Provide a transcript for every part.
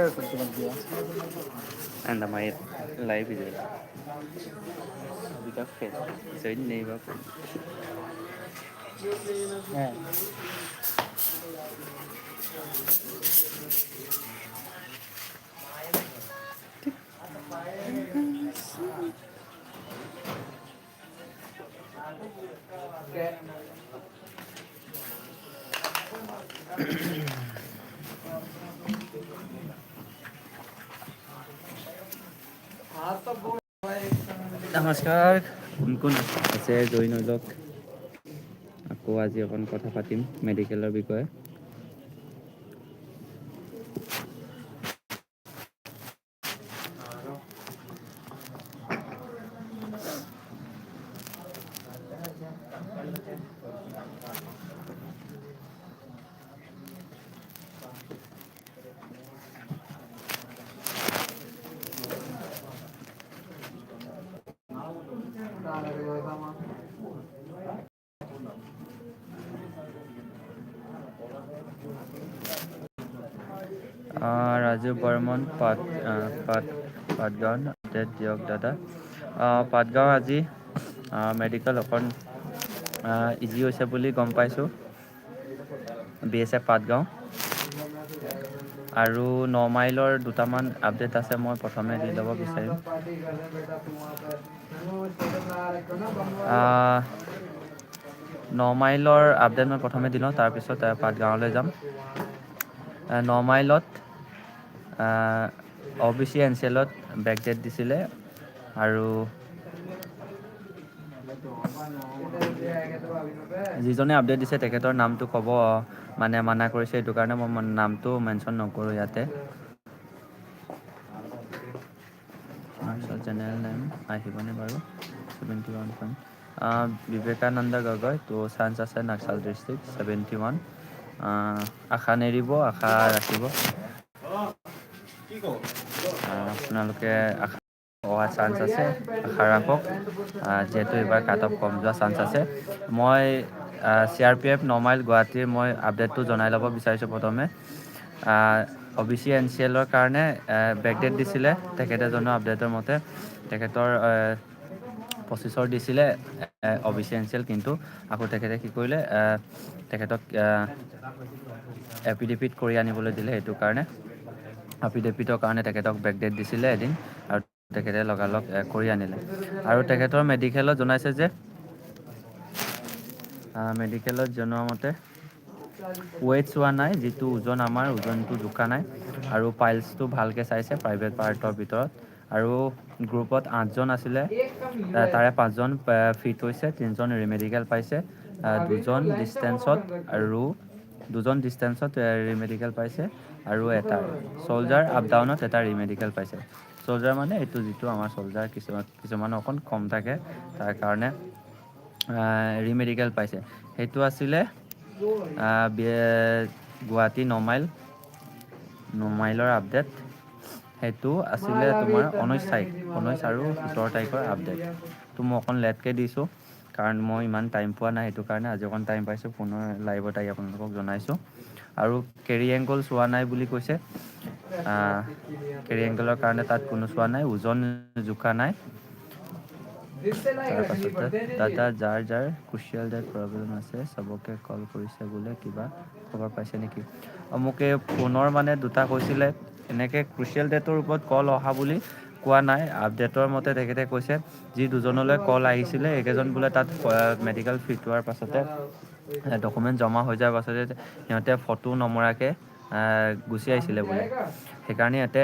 வேற சொல்ட்டு வன்ட்டியா அந்த மயிர் லைவ் இது செட் நெய்வா ஆ নমস্কাৰ কোন কোন আছে জইন হৈ লওক আকৌ আজি অকণ কথা পাতিম মেডিকেলৰ বিষয়ে। ৰাজু বৰ্মন পাট পাট পাটগাঁও আপডেট দিয়ক দাদা। পাটগাঁও আজি মেডিকেল অকণ ইজি হৈছে বুলি গম পাইছোঁ। বি এছ এফ পাটগাঁও আৰু ন মাইলৰ দুটামান আপডেট আছে, মই প্ৰথমে দি ল'ব বিচাৰিম। ন মাইলৰ আপডেট মই প্ৰথমে দি লওঁ, তাৰপিছত পাটগাঁৱলৈ যাম। ন মাইলত অ' বি চি এন চি এলত বেকডেট দিছিলে আৰু যিজনে আপডেট দিছে তেখেতৰ নামটো ক'ব মানে মানা কৰিছে সেইটো কাৰণে মই নামটো মেনশ্যন নকৰোঁ ইয়াতে। জেনেৰেল নেম আহিবনে বাৰু? Seventy one point Vivekananda Gogoi ত' চান্স আছে নাক্সাল ডিষ্ট্ৰিক্ট ছেভেণ্টি ওৱান আশা নেৰিব আশা ৰাখিব। আপোনালোকে হোৱা চান্স আছে আশা ৰাখক। যিহেতু এইবাৰ কাট অফ কম যোৱা চান্স আছে। মই চি আৰ পি এফ নমাইল গুৱাহাটীৰ মই আপডেটটো জনাই ল'ব বিচাৰিছোঁ প্ৰথমে। অ' বি চি এন চি এলৰ কাৰণে বেকডেট দিছিলে তেখেতে জনোৱা আপডেটৰ মতে। তেখেতৰ পঁচিছৰ দিছিলে অ' বি চি এন চি এল কিন্তু আকৌ তেখেতে কি কৰিলে তেখেতক এফিডেভিট কৰি আনিবলৈ দিলে সেইটো কাৰণে। এফিডেভিটৰ কাৰণে তেখেতক বেকডেট দিছিলে এদিন আৰু তেখেতে লগালগ কৰি আনিলে। আৰু তেখেতৰ মেডিকেলত জনাইছে যে মেডিকেলত জনোৱা মতে ৱেইট চোৱা নাই, যিটো ওজন আমাৰ, ওজনটো জোখা নাই আৰু পাইলছটো ভালকৈ চাইছে প্ৰাইভেট পাৰ্টৰ ভিতৰত। আৰু গ্ৰুপত আঠজন আছিলে তাৰে পাঁচজন ফিট হৈছে, তিনিজন ৰিমেডিকেল পাইছে দুজন ডিষ্টেঞ্চত আৰু দুজন ডিষ্টেঞ্চত ৰিমেডিকেল পাইছে। আৰু এটা চ'লজাৰ আপ ডাউনত এটা ৰিমেডিকেল পাইছে। চ'লজাৰ মানে এইটো যিটো আমাৰ চ'লজাৰ কিছুমান কিছুমানৰ অকণ কম থাকে তাৰ কাৰণে ৰিমেডিকেল পাইছে। সেইটো আছিলে গুৱাহাটী নমাইল নমাইলৰ আপডেট সেইটো আছিলে তোমাৰ ঊনৈছ তাৰিখ ঊনৈছ আৰু সোতৰ তাৰিখৰ আপডেট তো মই অকণ লেটকৈ দিছোঁ। কাৰণ মই ইমান টাইম পোৱা নাই সেইটো কাৰণে আজি অকণ টাইম পাইছোঁ পুনৰ লাইভত আহি আপোনালোকক জনাইছোঁ। আৰু কেৰি এংগল চোৱা নাই বুলি কৈছে। কেৰি এংগলৰ কাৰণে তাত কোনো চোৱা নাই ওজন জোখা নাই। তাৰপাছতে দাদা যাৰ যাৰ ক্ৰুচিয়েল ডেট প্ৰব্লেম আছে চবকে কল কৰিছে বোলে কিবা খবৰ পাইছে নেকি? মোক এই ফোনৰ মানে দুটা কৈছিলে এনেকৈ ক্ৰুচিয়েল ডেটৰ ওপৰত কল অহা বুলি কোৱা নাই আপডেটৰ মতে তেখেতে কৈছে, যি দুজনলৈ কল আহিছিলে এইকেইজন বোলে তাত মেডিকেল ফিট হোৱাৰ পাছতে ডকুমেণ্ট জমা হৈ যোৱাৰ পাছতে, সিহঁতে ফটো নমৰাকৈ গুচি আহিছিলে বোলে। সেইকাৰণে ইয়াতে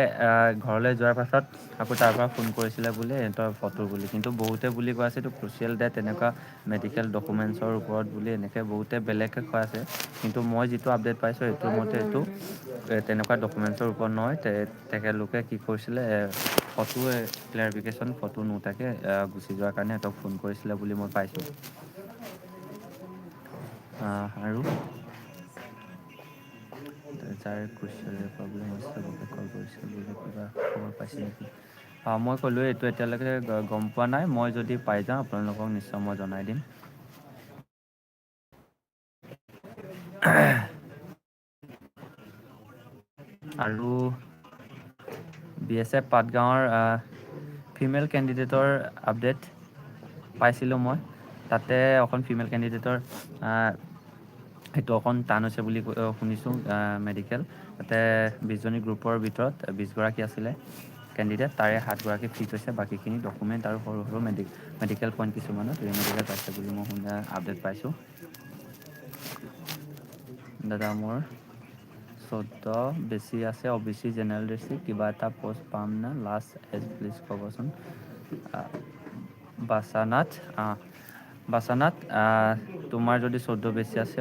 ঘৰলৈ যোৱাৰ পাছত আকৌ তাৰ পৰা ফোন কৰিছিলে বোলে সিহঁতৰ ফটো বুলি। কিন্তু বহুতে বুলি কৈ আছে এইটো ক্ৰুচিয়েল ডেট তেনেকুৱা মেডিকেল ডকুমেণ্টছৰ ওপৰত বুলি, এনেকৈ বহুতে বেলেগকৈ কৈ আছে। কিন্তু মই যিটো আপডেট পাইছোঁ সেইটোৰ মতে এইটো তেনেকুৱা ডকুমেণ্টছৰ ওপৰত নহয়। তেখেতলোকে কি কৰিছিলে ফটো ক্লেৰিফিকেশ্যন ফটো নোতাকে গুচি যোৱাৰ কাৰণে সিহঁতক ফোন কৰিছিলে বুলি মই পাইছোঁ। আৰু যাৰ ক্ৰুচিয়েল প্ৰব্লেম আছে কল কৰিছে বুলি কিবা খবৰ পাইছে নেকি? মই ক'লোৱে এইটো এতিয়ালৈকে গম পোৱা নাই। মই যদি পাই যাওঁ আপোনালোকক নিশ্চয় মই জনাই দিম। আৰু বি এছ এফ পাটগাঁৱৰ ফিমেল কেণ্ডিডেটৰ আপডেট পাইছিলোঁ মই। তাতে অকণ ফিমেল কেণ্ডিডেটৰ সেইটো অকণ টান হৈছে বুলি শুনিছোঁ মেডিকেল তাতে বিছজনী গ্ৰুপৰ ভিতৰত বিছগৰাকী আছিলে কেণ্ডিডেট তাৰে সাতগৰাকী ফিট হৈছে, বাকীখিনি ডকুমেণ্ট আৰু সৰু সৰু মেডি মেডিকেল পইণ্ট কিছুমানত ৰিমেডিকেল পাইছে বুলি মই শুনা আপডেট পাইছোঁ। দাদা, মোৰ চৈধ্য বেছি আছে, O' B C general district কিবা এটা প'ষ্ট পাম নে? লাষ্ট এজ প্লিজ ক'বচোন বাছানাথ বাছানাথ তোমাৰ যদি চৈধ্য বেছি আছে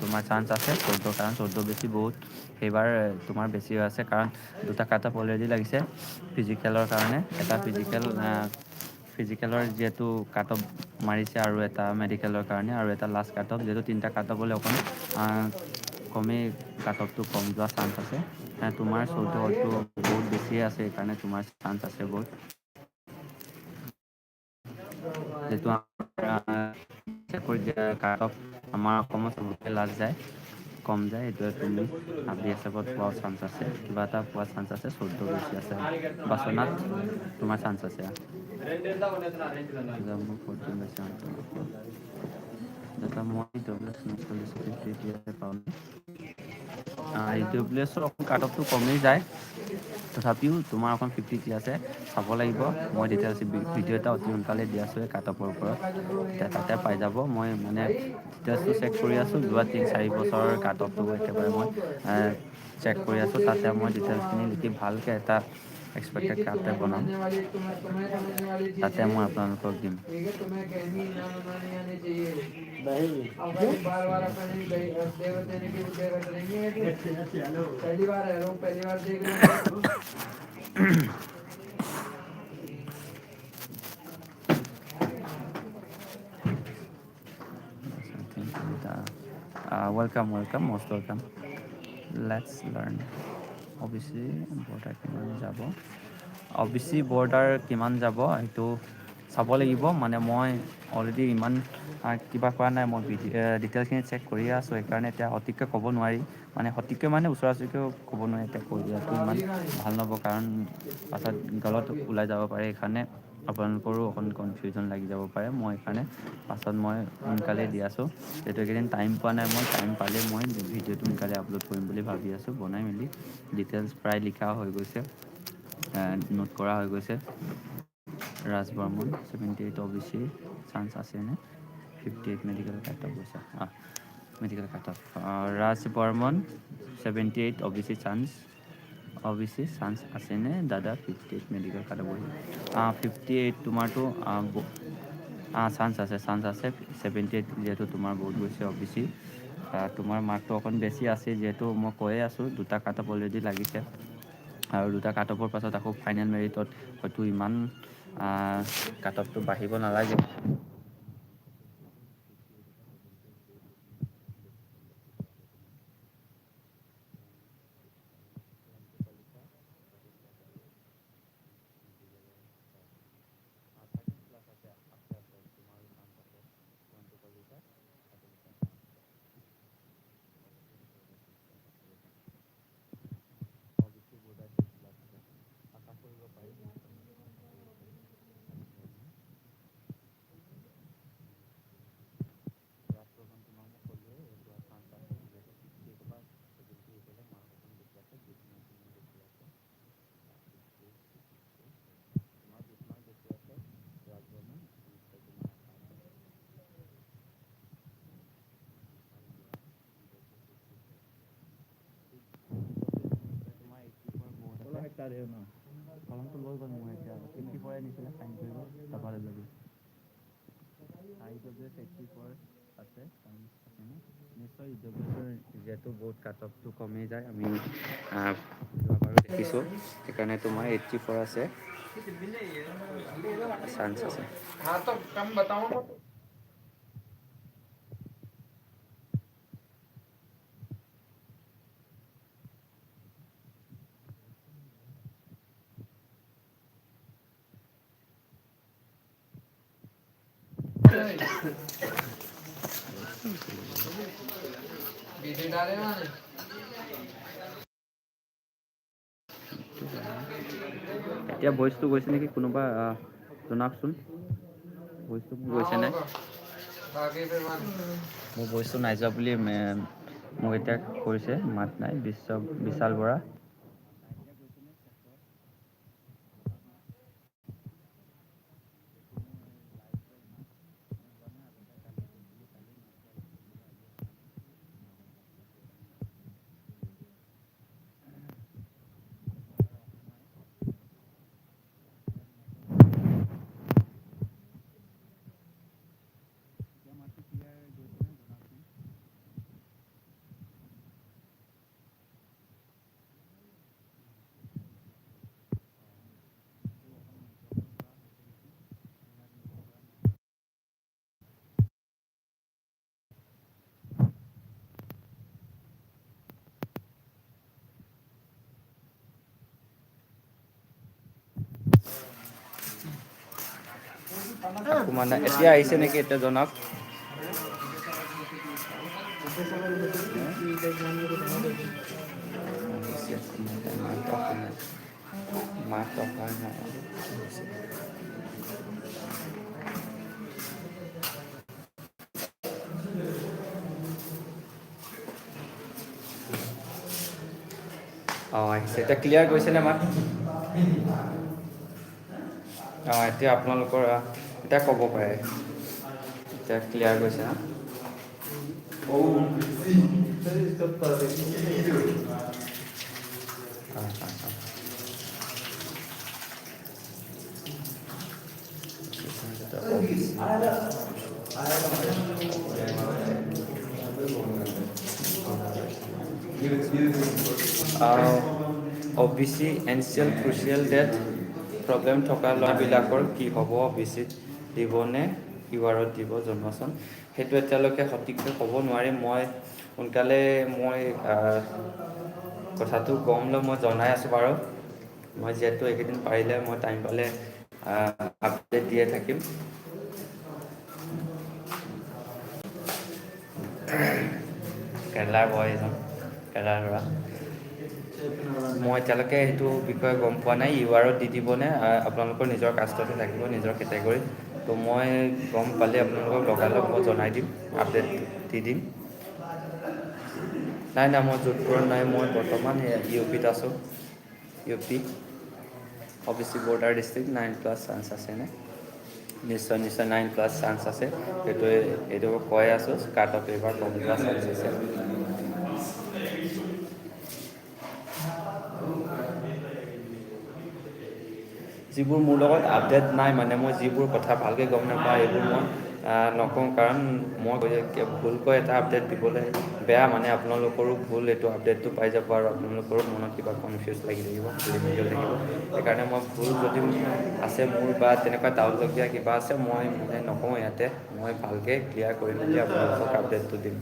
তোমাৰ চান্স আছে। চৈধ্য কাৰণ চৈধ্য বেছি বহুত। সেইবাৰ তোমাৰ বেছি হৈ আছে, কাৰণ দুটা কাট অফ অলৰেডি লাগিছে ফিজিকেলৰ কাৰণে। এটা ফিজিকেল ফিজিকেলৰ যিহেতু কাট অফ মাৰিছে আৰু এটা মেডিকেলৰ কাৰণে, আৰু এটা লাষ্ট কাট অফ যিহেতু তিনিটা কাট অফ হ'লে অকণ কমেই কাট অফটো কম যোৱা চান্স আছে। তোমাৰ চৈধ্য হয়তো বহুত বেছিয়ে আছে, সেইকাৰণে তোমাৰ চান্স আছে বহুত। যিটো চাকৰিত কাট অফ আমাৰ অসমত চবতকৈ লাষ্ট যায়, কম যায় সেইটোৱে তুমি বি এছ পোৱাৰ চান্স আছে, কিবা এটা পোৱাৰ চান্স আছে, চৈধ্য বেছি আছে। বাছনাত তোমাৰ চান্স আছে। মই ডব্লিউ এছ অকণ কাট অফটো কমেই যায়। তথাপিও তোমাৰ অকণ ফিফটি আছে, চাব লাগিব। মই ডিটেইলছ ভিডিঅ' এটা অতি সোনকালে দি আছোঁ কাট ওপৰত তাতে পাই যাব। মই মানে ডিটেইলছটো চেক কৰি আছোঁ, যোৱা তিনি, চাৰি বছৰৰ কাট একেবাৰে মই চেক কৰি আছোঁ। তাতে মই ডিটেইলছখিনি লিখি ভালকৈ এটা एक्सपेक्टेड करते बनाम ताते हम अपन को game Uh, welcome, welcome, most welcome. Let's learn. O B C border কিমান যাব অবিচি বৰ্ডাৰ কিমান যাব সেইটো চাব লাগিব মানে মই অলৰেডি ইমান কিবা কৰা নাই মই ডিটেইলছখিনি চেক কৰিয়ে আছোঁ সেইকাৰণে এতিয়া সঠিককৈ ক'ব নোৱাৰি মানে সঠিককৈ মানে ওচৰা ওচৰিকৈ ক'ব নোৱাৰি এতিয়া কৈ ইমান ভালো নহ'ব কাৰণ পাছত গলত ওলাই যাব পাৰে সেইকাৰণে আপোনালোকৰো অকণ কনফিউজন লাগি যাব পাৰে। মই সেইকাৰণে পাছত মই সোনকালে দি আছোঁ। যিহেতু এইকেইদিন টাইম পোৱা নাই, মই টাইম পালে মই ভিডিঅ'টো সোনকালে আপলোড কৰিম বুলি ভাবি আছোঁ, বনাই মেলি। ডিটেইলছ প্ৰায় লিখা হৈ গৈছে নোট কৰা হৈ গৈছে। ৰাজ বৰ্মন ছেভেণ্টি এইট অ' বি চি চান্স আছেনে fifty eight medical cut off গৈছে medical cut off Raj Barman seventy eight অ' B C chance C chance আছেনে দাদা fifty eight medical cut off fifty eight তোমাৰতো চান্স আছে chance আছে seventy eight যিহেতু তোমাৰ বহুত গৈছে অ' বি চি তোমাৰ মাৰ্কটো অকণ বেছি আছে যিহেতু মই কৈয়ে আছোঁ দুটা কাট অফ অলৰেডি লাগিছে আৰু দুটা কাট পাছত আকৌ ফাইনেল মেৰিটত হয়তো ইমান কাট বাঢ়িব নালাগে কলমটো লৈ গ'ল মোৰ এতিয়া ফিফটি ফ'ৰে নিছিলে চাইন কৰিব তাৰপৰা ল'বি I W S eighty four আছে আছেনে নিশ্চয় ই ডব্লিউ এছৰ যিহেতু বহুত কাট অফটো কমি যায় আমি যোৱাবাৰো দেখিছোঁ সেইকাৰণে তোমাৰ এইট্টি ফ'ৰ আছে চান্স আছে এতিয়া ভইচটো গৈছে নেকি? কোনোবা জনাওকচোন। ভইচটো গৈছে নে? মোৰ ভইচটো নাই যোৱা বুলি মোক এতিয়া কৈছে, মাত নাই, বিশ্ব বিশাল বৰা। নাই। এতিয়া আহিছে নেকি এতিয়া জনাওক অঁ আহিছে এতিয়া ক্লিয়াৰ গৈছেনে মাত অঁ এতিয়া আপোনালোকৰ এতিয়া ক'ব পাৰে এতিয়া ক্লিয়াৰ গৈছে, হা। O B C N C L crucial date problem থকা ল'ৰাবিলাকৰ কি হ'ব অ বি চিত দিবনে? ইউ আৰত দিব জনোৱাচোন সেইটো এতিয়ালৈকে সঠিককৈ ক'ব নোৱাৰিম মই সোনকালে মই কথাটো গম লৈ মই জনাই আছোঁ বাৰু। মই যিহেতু এইকেইদিন পাৰিলে মই টাইম পালে আপডেট দিয়ে থাকিম। কেৰেলাৰ বয় এজন কেৰেলাৰ ল'ৰা। মই এতিয়ালৈকে সেইটো বিষয়ে গম পোৱা নাই। ইউ আৰত দি দিবনে? আপোনালোকৰ নিজৰ কাষ্টতে থাকিব নিজৰ কেটেগৰীত। ত' মই গম পালে আপোনালোকক লগালগ মই জনাই দিম আপডেট দি দিম। নাই নাই, মই যোধপুৰত নাই, মই বৰ্তমান ইউ পিত আছোঁ। U P, O B C border district, nine plus chance আছেনে নিশ্চয় নিশ্চয়, নাইন প্লাছ চান্স আছে। সেইটোৱে এইটো কৈ আছোঁ, কাট অফ এইবাৰ কম যোৱা চান্স আছে। যিবোৰ মোৰ লগত আপডেট নাই মানে মই যিবোৰ কথা ভালকৈ গম নাপাওঁ এইবোৰ মই নকওঁ। কাৰণ মই ভুলকৈ এটা আপডেট দিবলৈ বেয়া মানে আপোনালোকৰো ভুল এইটো আপডেটটো পাই যাব আৰু আপোনালোকৰো মনত কিবা কনফিউজ লাগি থাকিব মেলি থাকিব। সেইকাৰণে মই ভুল যদি আছে মোৰ বা তেনেকুৱা ডাউটলগীয়া কিবা আছে মই মানে নকওঁ ইয়াতে। মই ভালকৈ ক্লিয়াৰ কৰি মেলি আপোনালোকক আপডেটটো দিম।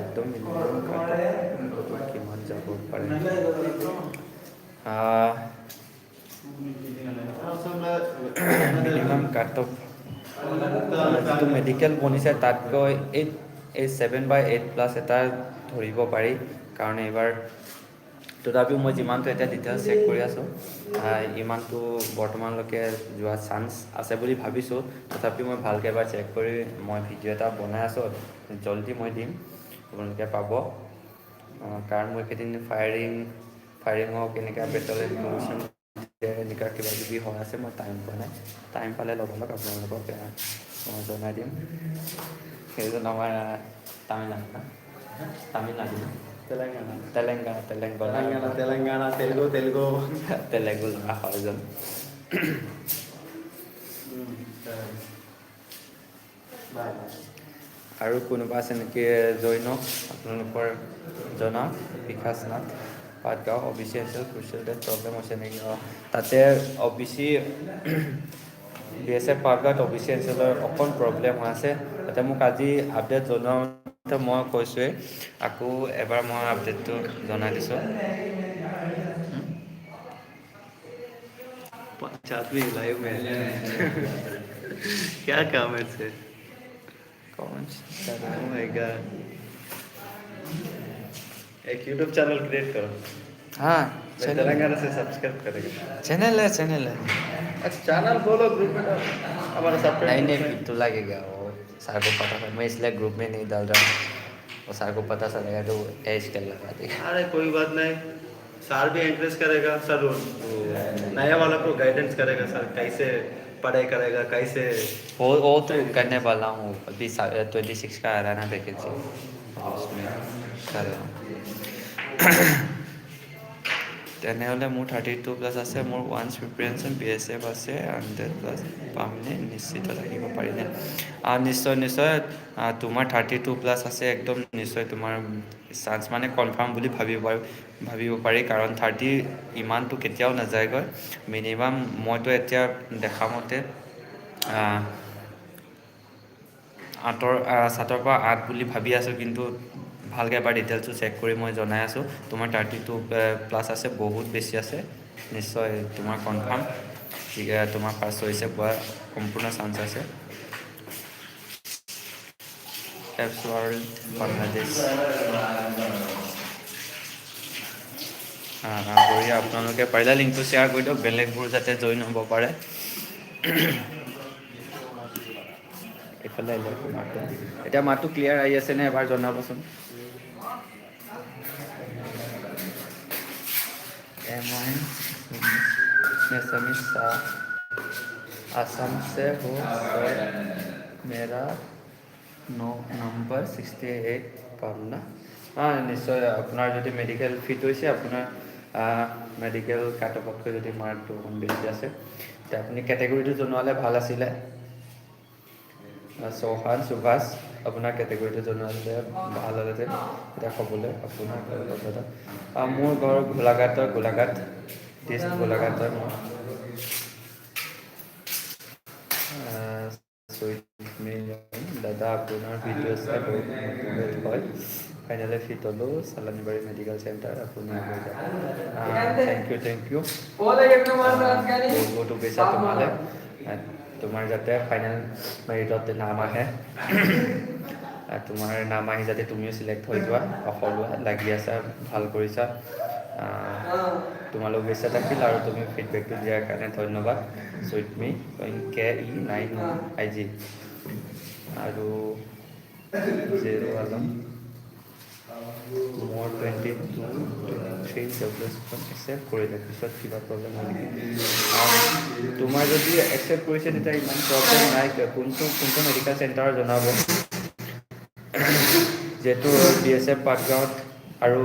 একদম কিমান যাব পাৰে। মিনিমাম কাট অফ যিটো মেডিকেল বনিছে তাতকৈ এইট এই ছেভেন বাই এইট প্লাছ এটা ধৰিব পাৰি। কাৰণ এইবাৰ তথাপিও মই যিমানটো এতিয়া ডিটেইলছ চেক কৰি আছোঁ ইমানটো বৰ্তমানলৈকে যোৱা চান্স আছে বুলি ভাবিছোঁ। তথাপিও মই ভালকৈ এবাৰ চেক কৰি মই ভিডিঅ' এটা বনাই আছোঁ, জল্দি মই দিম, আপোনালোকে পাব। কাৰণ মোৰ এইকেইদিন ফায়াৰিং ফায়াৰিঙৰ কেনেকৈ বেটলেন প্ৰমোশ্যন এনেকুৱা কিবা কিবি হৈ আছে মই টাইম পোৱা নাই টাইম পালে লগালগ আপোনালোকক আহ, মই জনাই দিম সেইজন আমাৰ তামিলনাডু? তামিলনাডু তেলেংগানা তেলেংগানা তেলেঙ্গানা তেলুগু তেলুগু তেলেগু ল'ৰা হয় এজন বাই আৰু কোনোবা আছে নেকি জৈন আপোনালোকৰ জনাওক Bikash Nath পাটগাঁও অ বি চি আছিল ক্ৰুচিয়েল ডেট প্ৰব্লেম হৈছে নেকি অঁ তাতে O B C B S F পাটগাঁৱত অ বি চি এঞ্চেলৰ অকণ প্ৰব্লেম হৈ আছে তাতে মোক আজি আপডেট জনোৱা মতে মই কৈছোঁৱেই আকৌ এবাৰ মই আপডেটটো জনাই দিছোঁ पांच आदमी लाइव में क्या काम है इससे कमेंट्स Oh my god एक यूट्यूब चैनल क्रिएट करो। हाँ चैनल तेलंगाना से सब्सक्राइब करेगा। चैनल है चैनल है। अच्छा चैनल बोलो ग्रुप में डालो। हमारा सब नहीं नहीं फिर तो लगेगा वो सर को पता था। मैं इसलिए ग्रुप में नहीं डाल रहा हूँ। वो सर को पता चलेगा तो एज कर लगा देगा। अरे कोई बात नहीं। सर भी एंकरेज करेगा सर नया वाला को गाइडेंस करेगा सर कैसे पढ़ाई करेगा कैसे वो वो तो करने वाला हूँ। अभी ट्वेंटी सिक्स का आ रहा है ना वैकेंसी उसमें। চালাম তেনেহ'লে মোৰ থাৰ্টি টু প্লাছ আছে মোৰ one preparation B S F আছে হাণ্ড্ৰেড প্লাছ পামনে নিশ্চিত থাকিব পাৰিনে নিশ্চয় নিশ্চয় তোমাৰ থাৰ্টি টু প্লাছ আছে একদম নিশ্চয় তোমাৰ চান্স মানে কনফাৰ্ম বুলি ভাবিব পাৰোঁ ভাবিব পাৰি কাৰণ থাৰ্টি ইমানটো কেতিয়াও নাযায়গৈ মিনিমাম মইতো এতিয়া দেখা মতে আঁতৰ চাটৰ পৰা আঠ বুলি ভাবি আছোঁ কিন্তু ভালকৈ এবাৰ ডিটেইলছটো চেক কৰি মই জনাই আছোঁ। তোমাৰ থাৰ্টি টু প্লাছ আছে, বহুত বেছি আছে। নিশ্চয় তোমাৰ কনফাৰ্ম তোমাৰ ফাৰ্ষ্ট চইচে পোৱা সম্পূৰ্ণ চান্স আছে। এপছ ৱৰ্ল্ড বাংলাদেশ অঁ আপোনালোকে পাৰিলে লিংকটো শ্বেয়াৰ কৰি দিয়ক। বেলেগবোৰ যাতে জইন হ'ব পাৰে। এইফালে এতিয়া মাতটো ক্লিয়াৰ আহি আছেনে এবাৰ জনাবচোন। एम आई एसएमएस असम से हो सर मेरा ন নম্বৰ ছিক্সটি এইট পাম না অঁ নিশ্চয় আপোনাৰ যদি মেডিকেল ফিট হৈছে আপোনাৰ মেডিকেল কাট অফতকৈ যদি মাৰ্কটো অকণ বেছি আছে তেতিয়া আপুনি কেটেগৰীটো জনোৱালে ভাল আছিলে আহ, চৌহান সুভাষ আপোনাৰ কেটেগৰীটো জনোৱাহেঁতে ভাল হ'লে এতিয়া ক'বলৈ আপোনাৰ কথা মোৰ ঘৰ গোলাঘাটৰ গোলাঘাট ডিষ্ট্ৰিক্ট গোলাঘাটৰ মই। দাদা আপোনাৰ ভিডিঅ' চাই বহুত ভাল হয়। ফাইনেলি ফিট হ'লোঁ চালানীবাৰী মেডিকেল চেণ্টাৰ আপুনি থেংক ইউ থেংক ইউ বহুতো শুভেচ্ছা তোমালৈ। তোমাৰ যাতে ফাইনেল মেৰিটত নাম আহে। তোমাৰ নাম আহি যাতে তুমিও চিলেক্ট হৈ যোৱা অফাৰ লোৱা লাগি আছা ভালো কৰিছা আহ, তোমালৈ শুভেচ্ছা থাকিল আৰু তুমি ফিডবেকটো দিয়াৰ কাৰণে ধন্যবাদ চুইটমি কে ই নাইন আই জি আৰু জিৰ' আলম মোৰ টুৱেণ্টি টু থ্ৰী ডব্লিউখন একচেপ্ট কৰিলে পিছত কিবা প্ৰব্লেম নেকি? তোমাৰ যদি একচেপ্ট কৰিছে তেতিয়া ইমান প্ৰব্লেম নাই কোনটো কোনটো মেডিকেল চেণ্টাৰ জনাব? যিহেতু বি এছ এফ পাটগাঁৱত আৰু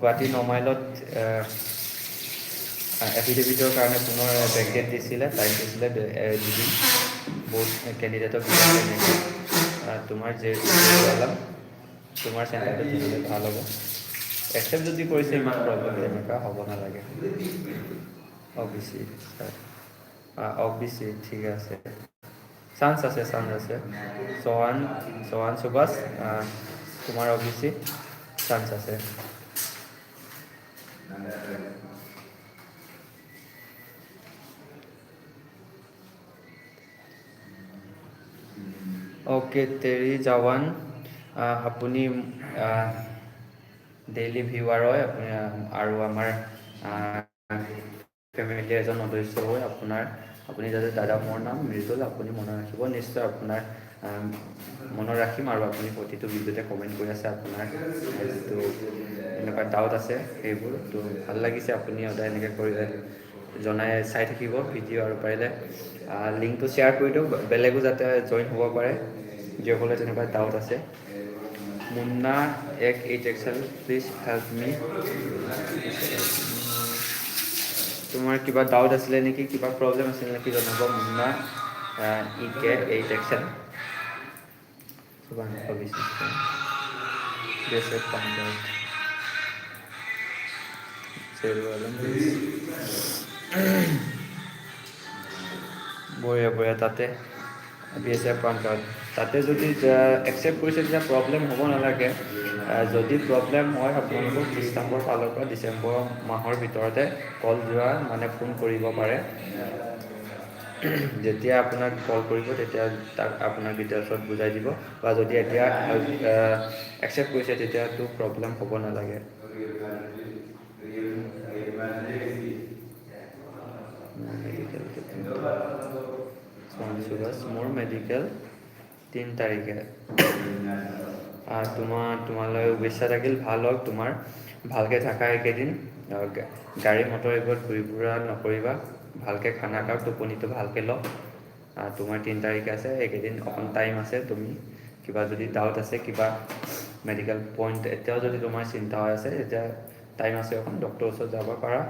গুৱাহাটী ন মাইলত এফিডেভিটৰ কাৰণে পুনৰ বেকডেট দিছিলে টাইম দিছিলে দুদিন বহুত কেণ্ডিডেটক তোমাৰ যে তোমাৰ চেণ্টাৰটো দিলে ভালো হ'ব একচেপ্ট যদি কৰিছে ইমান প্ৰব্লেম তেনেকুৱা হ'ব নালাগে অ' বি চি অ' বি চি ঠিক আছে চান্স আছে চান্স আছে। চৌহান চৌহান সুভাষ আহ, তোমাৰ অ' বি চি চান্স আছে। অ'কে তেৰি জাৱান আপুনি ডেইলি ভিউৱাৰ হয় আপুনি আৰু আমাৰ ফেমিলি এজন সদস্য হৈ আপোনাৰ। আপুনি যাতে দাদা মোৰ নাম মৃদুল আপুনি মনত ৰাখিব, নিশ্চয় আপোনাৰ মনত ৰাখিম আৰু আপুনি প্ৰতিটো ভিডিঅ'তে কমেণ্ট কৰি আছে আপোনাৰ যিটো এনেকুৱা ডাউট আছে সেইবোৰ, তো ভালো লাগিছে আপুনি সদায় এনেকৈ কৰি, জনাই চাই থাকিব ভিডিঅ' আৰু পাৰিলে লিংকটো শ্বেয়াৰ কৰি দিয়ক, বেলেগো যাতে জইন হ'ব পাৰে যিসকলে তেনেকুৱা ডাউট আছে। মুন্না এক eight excel please help me তোমাৰ কিবা ডাউট আছিলে নেকি কিবা প্ৰব্লেম আছিল নেকি জনাব Munna E K eight excel বঢ়িয়া বঢ়িয়া তাতে। B S F PAN card তাতে যদি একচেপ্ট কৰিছে তেতিয়া প্ৰব্লেম হ'ব নালাগে। যদি প্ৰব্লেম হয় আপোনালোকক ডিষ্টাম্বৰ ফালৰ পৰা ডিচেম্বৰ মাহৰ ভিতৰতে কল যোৱা মানে ফোন কৰিব পাৰে যেতিয়া আপোনাক কল কৰিব তেতিয়া তাক আপোনাৰ ডিটেইলছত বুজাই দিব বা যদি এতিয়া একচেপ্ট কৰিছে তেতিয়াতো প্ৰব্লেম হ'ব নালাগে মোৰ মেডিকেল তিনি তাৰিখে তোমাৰ তোমালৈ শুভেচ্ছা থাকিল ভালো হওক, তোমাৰ ভালকৈ থাকা এইকেইদিন গাড়ী, মটৰ এইবোৰত ঘূৰি ফুৰা নকৰিবা। ভালকৈ খানা খাওক টোপনিটো ভালকৈ লওক তোমাৰ তিনি তাৰিখে আছে, এইকেইদিন অকণ টাইম আছে। তুমি কিবা যদি ডাউট আছে, কিবা মেডিকেল পইণ্ট এতিয়াও যদি তোমাৰ চিন্তা হৈ আছে, তেতিয়া টাইম আছে অকণ ডক্টৰৰ ওচৰত যাব পাৰা।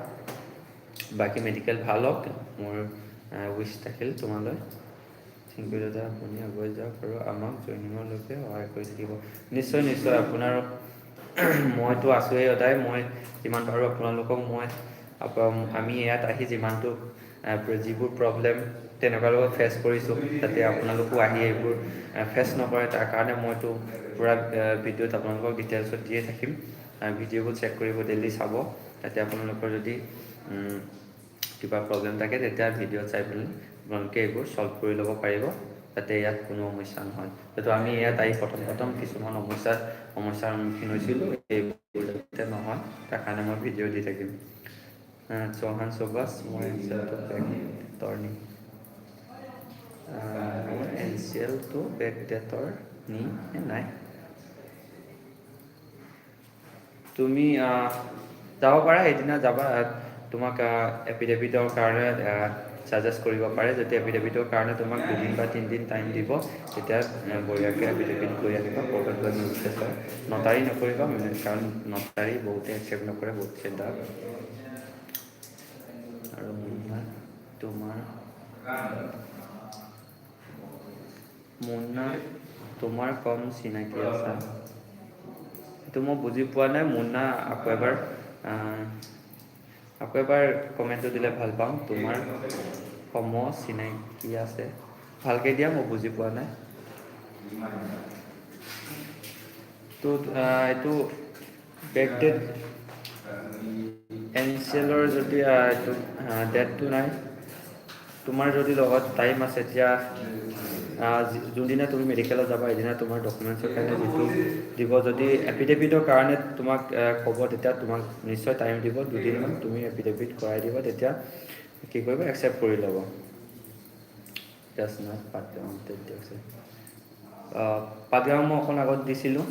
বাকী মেডিকেল ভালো হওক, মোৰ উইচ থাকিল তোমালৈ। ইউ দাদা আপুনি আগুৱাই যাওক আৰু আমাক জইনিঙলৈকে সহায় কৰি থাকিব নিশ্চয় নিশ্চয় আপোনাৰ মইতো আছোঁৱেই সদায় মই যিমান পাৰোঁ আপোনালোকক মই আমি ইয়াত আহি যিমানটো যিবোৰ প্ৰব্লেম তেনেকুৱা লগত ফেচ কৰিছোঁ যাতে আপোনালোকো আহি এইবোৰ ফেচ নকৰে তাৰ কাৰণে মইতো পূৰা ভিডিঅ'ত আপোনালোকক ডিটেইলছত দিয়ে থাকিম ভিডিঅ'বোৰ চেক কৰিব ডেইলি চাব যাতে আপোনালোকৰ যদি কিবা প্ৰব্লেম থাকে তেতিয়া ভিডিঅ'ত চাই পেলাই আপোনালোকে এইবোৰ ছল্ভ কৰি ল'ব পাৰিব, যাতে ইয়াত কোনো সমস্যা নহয়। যিহেতু আমি ইয়াত আহি প্ৰথম প্ৰথম কিছুমান সমস্যাৰ সমস্যাৰ সন্মুখীন হৈছিলোঁ, এইবোৰ যাতে নহয়, তাৰ কাৰণে মই ভিডিঅ' দি থাকিম। চৌহান সুভাষ মই এন চি এলটো বেক টৰ্ণিং মোৰ এন চি এলটো বেক ডেটৰ নি নাই? তুমি যাব পাৰা, সেইদিনা যাবা, তোমাক এফিডেভিটৰ কাৰণে ছাজেষ্ট কৰিব পাৰে যদি এফিডেভিটৰ কাৰণে তোমাক দুদিন বা তিনিদিন টাইম দিব, তেতিয়া বঢ়িয়াকৈ এফিডেভিট কৰি আনিবা কোৰ্টত গৈ নোটিছ হয় নটাৰী নকৰিবা মানে কাৰণ নটাৰী বহুতে একচেপ্ট নকৰে, বহুত চিন্তা আৰু মুন্না, তোমাৰ মুন্না, তোমাৰ কম চিনাকি আছা। এইটো মই বুজি পোৱা নাই, মুন্না আকৌ এবাৰ আকৌ এবাৰ কমেণ্টটো দিলে ভালো পাম। তোমাৰ সম চিনাকি আছে? ভালকৈ দিয়া মই বুজি পোৱা নাই। তো এইটো বেকডেট এন চি এলৰ যদি এইটো ডেটটো নাই। তোমাৰ যদি লগত টাইম আছে তেতিয়া যোনদিনা তুমি মেডিকেলত যাবা সেইদিনা তোমাৰ ডকুমেণ্টছৰ কাৰণে যিটো দিব যদি এফিডেভিটৰ কাৰণে তোমাক ক'ব তেতিয়া তোমাক নিশ্চয় টাইম দিব দুদিনমান তুমি এফিডেভিট কৰাই দিবা তেতিয়া কি কৰিব একচেপ্ট কৰি ল'ব। পাটগাঁও মই অকণ আগত দিছিলোঁ।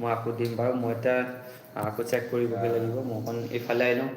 মই আকৌ দিম বাৰু মই এতিয়া আকৌ চেক কৰিবগৈ লাগিব মই অকণ এইফালে আহিলোঁ।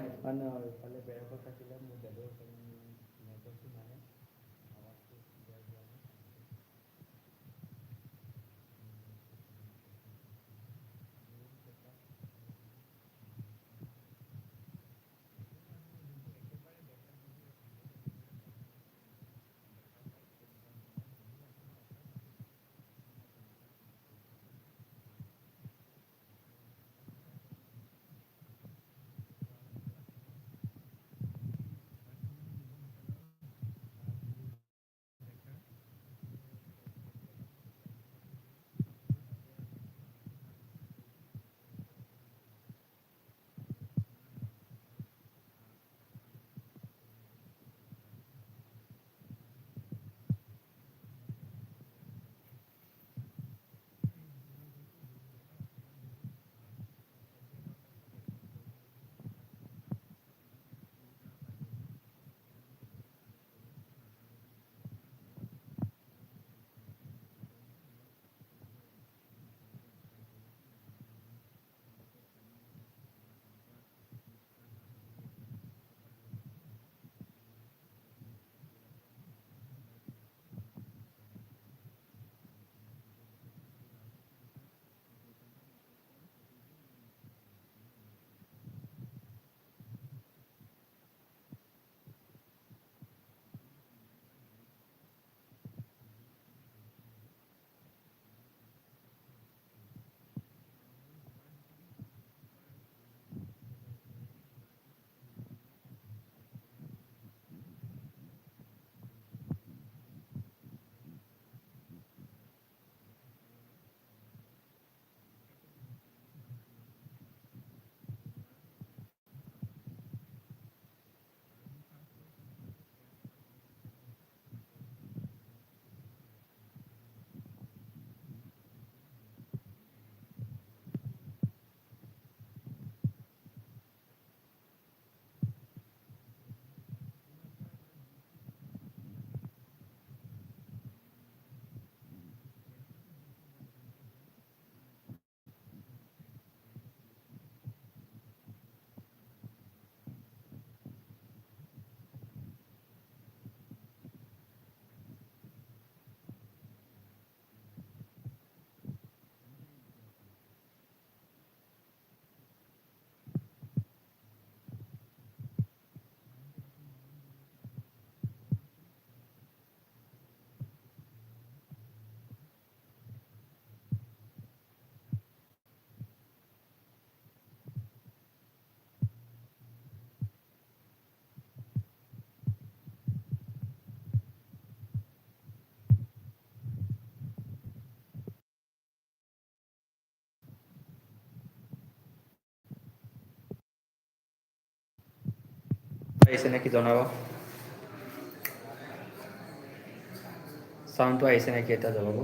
আহিছে নেকি জনাব? চাউণ্ডটো আহিছে নেকি এটা জনাব?